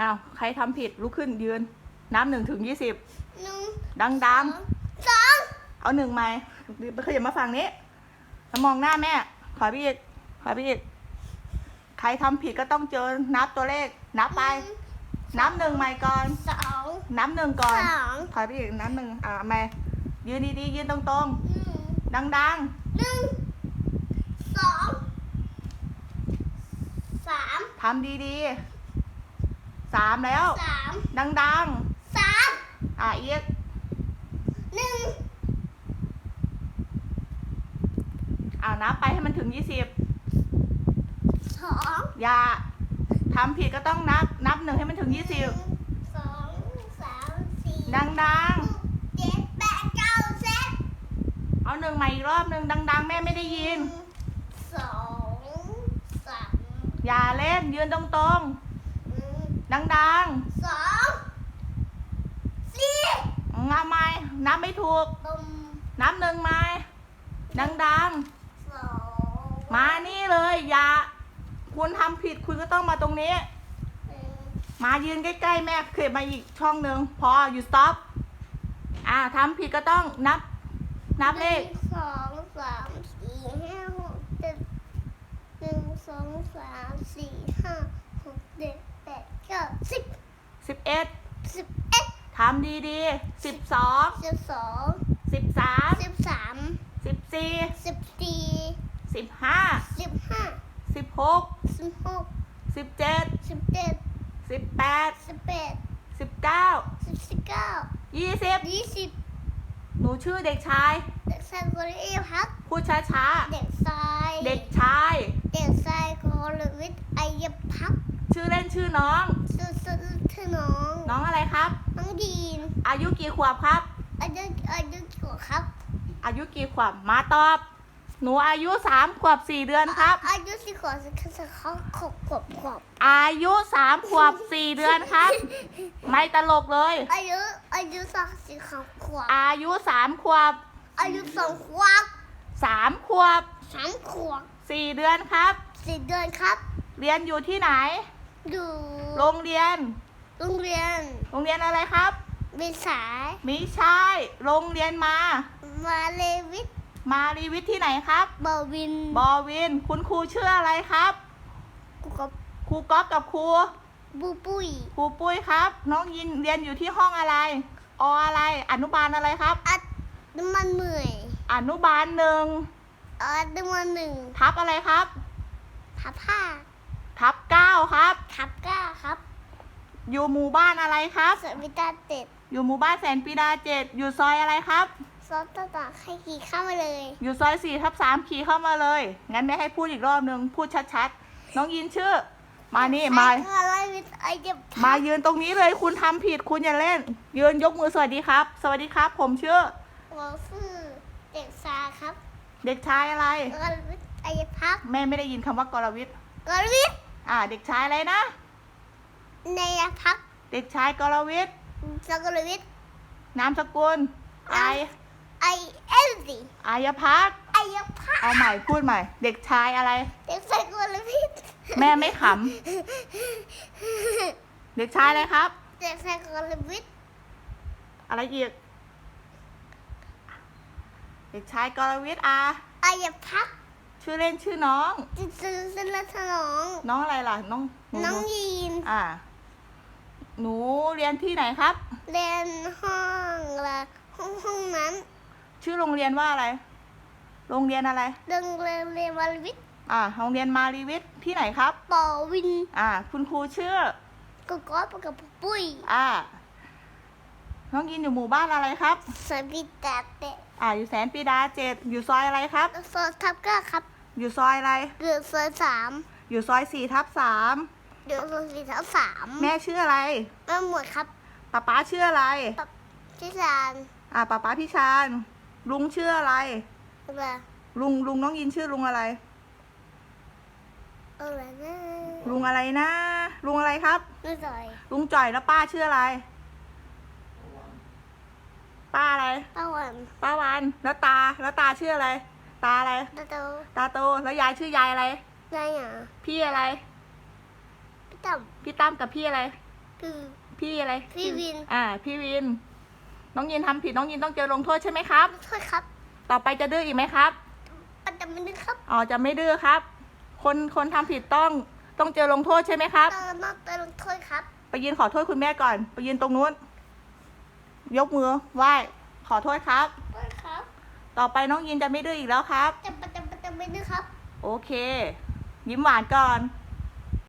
อ้าวใครทำผิดลุกขึ้นยืน นับหนึ่งถึงยี่สิบหนึ่งดังดังสองๆเอาหนึ่งไหมไปขยับมาฝั่งนี้แล้วมองหน้าแม่ ขอพี่อีกขอพี่อีกใครทำผิดก็ต้องเจอนับตัวเลข นับไป นับหนึ่งใหม่ก่อนสองนับหนึ่งก่อนสองขอพี่อีกนับหนึ่งอ่าแม่ยืนดีๆยืนตรงหนึ่งๆดังหนึ่งสองสามๆทำดีๆ สามแล้ว สามดังสามๆ อะอีกหนึ่งอ่านับไปให้มันถึงยี่สิบสองอย่าทำผิดก็ต้องนับ นับหนึ่งให้มันถึงยี่สิบสองสามสี่ดังหกเจ็ดแปดเก้าสิบๆ เอาหนึ่งใหม่อีกรอบหนึ่งดัง ๆ แม่ไม่ได้ยิน สองสามอย่าเล่นยืนตรงหนึ่งๆ ดังสองสี่ๆงับไม่นับไม่ถูก ตุ่มนับหนึ่งไหมดังสองๆ มานี่เลย อย่า คุณทำผิดคุณก็ต้องมาตรงนี้ หนึ่งมายืนใกล้ๆแม่เขยบมาอีกช่องหนึ่งพออยู่ stop อ่าทำผิดก็ต้องนับ นับเลข หนึ่งสองสามสี่ห้าหกเจ็ดหนึ่งสองสามสี่ห้าหกเจ็ดแปด เก้าสิบสิบเอ็ดสิบเอ็ดทำดีๆสิบสองสิบสองสิบสามสิบสามสิบสี่สิบสี่สิบห้าสิบห้าสิบหกสิบหกสิบเจ็ดสิบเจ็ดสิบแปดสิบแปดสิบเก้าสิบสิบเก้ายี่สิบยี่สิบหนูชื่อเด็กชายเด็กชายโกลเอพักพูดช้าเด็กชายๆเด็กชายเด็กชายโกลวิทย์ไอยพักชื่อเล่นชื่อน้องสุดสุดเธอ น้อง น้องอะไรครับ น้องดีน อายุกี่ขวบครับ อายุอายุกี่ขวบครับ อายุกี่ขวบ มาตอบ หนูอายุสามขวบสี่เดือนครับ อายุสี่ขวบสิคือเขาขวบขวบขวบ อายุสามขวบสี่เดือนครับ ไม่ตลกเลย อายุอายุสองสี่ขวบขวบ อายุสามขวบ อายุสองขวบสามขวบสามขวบสี่เดือนครับ สี่เดือนครับ เรียนอยู่ที่ไหน อยู่ โรงเรียน โรงเรียน โรงเรียนอะไรครับ วิสายมิใช่ โรงเรียนมา มาเลวิทมารีวิทย์ที่ไหนครับ บอวินบอวิน คุณครูชื่ออะไรครับ กูกับครูก๊อฟกับครู บูปุยครูปุ้ยครับ น้องยินเรียนอยู่ที่ห้องอะไร ออะไร อนุบาลอะไรครับ อัดน้ำมันเหมื่อยอนุบาลหนึ่ง อัดน้ำมันหนึ่งทับอะไรครับ ทับห้าทับเก้าครับ ทับเก้าครับ อยู่หมู่บ้านอะไรครับ สวิตาเจ็ดอยู่หมู่บ้านแสนปีดาเจ็ดอยู่ซอยอะไรครับ ซอสต่างๆให้ขี่เข้ามาเลย อยู่ซอยสี่ทับสามขี่เข้ามาเลย งั้นไม่ให้พูดอีกรอบหนึ่งพูดชัดๆ น้องยินชื่อ มานี่มาใครอะไรวิทย์ไอเจ็บมายืนตรงนี้เลยคุณทำผิดคุณอย่าเล่น ยืนยกมือสวัสดีครับ สวัสดีครับ ผมชื่อ หัวซื่อเด็กซาครับเด็กชายอะไรกรวิทย์ไอพักแม่ไม่ได้ยินคำว่ากรวิทย์กรวิทย์อ่า เด็กชายอะไรนะ ในพักเด็กชายกรวิทย์สกรวิทย์นามสกุลไอไอเอ็นซีอายพักไอพักเอาใหม่พูดใหม่ เด็กชายอะไร เด็กชายกรวิทย์แม่ไม่ขำเด็กชายอะไรครับ เด็กชายกรวิทย์อะไรอีก เด็กชายกรวิทย์อาไอพักชื่อเล่นชื่อน้องจิตซื่อสนสนอง น้องอะไรล่ะ น้องหน้องยีนอ่า หนูเรียนที่ไหนครับ เรียนห้องละห้องห้องนั้น ชื่อโรงเรียนว่าอะไร โรงเรียนอะไร โรงเรียนเรียนวารวิทย์อ่าโรงเรียนมารีวิทย์ที่ไหนครับ ปอวินอ่า คุณครูชื่อกกอปกับปุ้ยอ่าน้องยินอยู่หมู่บ้านอะไรครับสวิตตาเตะอ่า อยู่แสนปีดาเจ็ดอยู่ซอยอะไรครับ ซอยทับเก้าครับ อยู่ซอยอะไรเดือดซอยสามอยู่ซอยสี่ทับสาม เดือดซอยสี่ทับสามแม่ชื่ออะไรแม่หมวดครับป๊าป๊าชื่ออะไรที่จานอ่าป๊าป๊าพี่ชานลุงชื่ออะไรอะไรลุงลุงน้องยินชื่อลุงอะไรอะไรนะลุงอะไรนะ ลุงอะไรครับไม่ซอยลุงจ่อยแล้วป้าชื่ออะไร ป้าอะไร ป้าวันป้าวันแล้วตาแล้วตาชื่ออะไร ตาอะไร ตาโตตาโตแล้วยายชื่อยายอะไรนายหยาพี่อะไร พี่ต่พี่ตั้มกับพี่อะไรำคือ พี่อะไรพี่วิน อ่า พี่วิน น้องยินทำผิดน้องยินต้องเจอลงโทษใช่ไหมครับ โทษครับต่อไปจะดื้ออีกไหมครับ ปัจจุบันนี้ครับอ๋อจะไม่ดื้อครับ คนคนทำผิดต้องต้องเจอลงโทษใช่ไหมครับ ตอนมาไปลงโทษครับไปยืนขอโทษคุณแม่ก่อน ไปยืนตรงนู้น ยกมือไหว้ขอโทษครับ โทษครับ ต่อไปน้องยินจะไม่ดื้ออีกแล้วครับ จะปัจจุบันจะไม่ดื้อครับ โอเค ยิ้มหวานก่อน